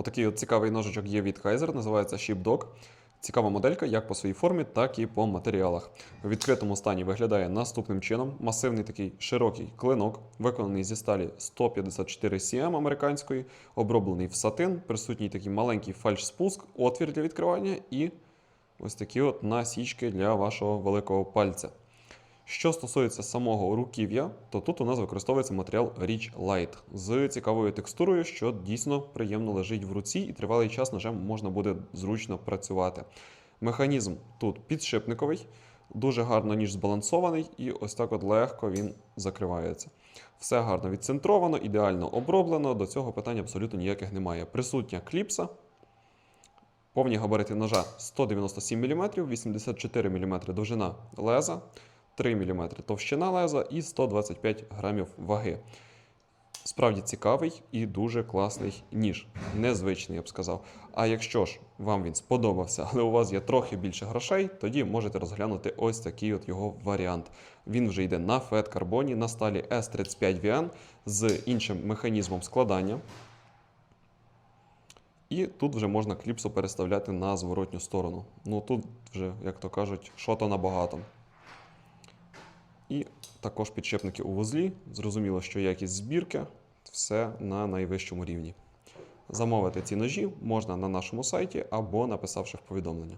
Отакий от цікавий ножичок є від Kaiser, називається Sheepdog. Цікава моделька як по своїй формі, так і по матеріалах. У відкритому стані виглядає наступним чином: масивний такий широкий клинок, виконаний зі сталі 154 cm американської, оброблений в сатин, присутній такий маленький фальш-спуск, отвір для відкривання і ось такі от насічки для вашого великого пальця. Що стосується самого руків'я, то тут у нас використовується матеріал Rich Light з цікавою текстурою, що дійсно приємно лежить в руці, і тривалий час ножем можна буде зручно працювати. Механізм тут підшипниковий, дуже гарно ніж збалансований, і ось так от легко він закривається. Все гарно відцентровано, ідеально оброблено. До цього питань абсолютно ніяких немає. Присутня кліпса. Повні габарити ножа 197 мм, 84 мм довжина леза, 3 мм товщина леза і 125 грамів ваги. Справді цікавий і дуже класний ніж. Незвичний, я б сказав. А якщо ж вам він сподобався, але у вас є трохи більше грошей, тоді можете розглянути ось такий от його варіант. Він вже йде на фет карбоні на сталі S35VN з іншим механізмом складання. І тут вже можна кліпсу переставляти на зворотню сторону. Ну тут вже, як то кажуть, що то набагато. І також підшипники у вузлі. Зрозуміло, що якість збірки все на найвищому рівні. Замовити ці ножі можна на нашому сайті або написавши в повідомлення.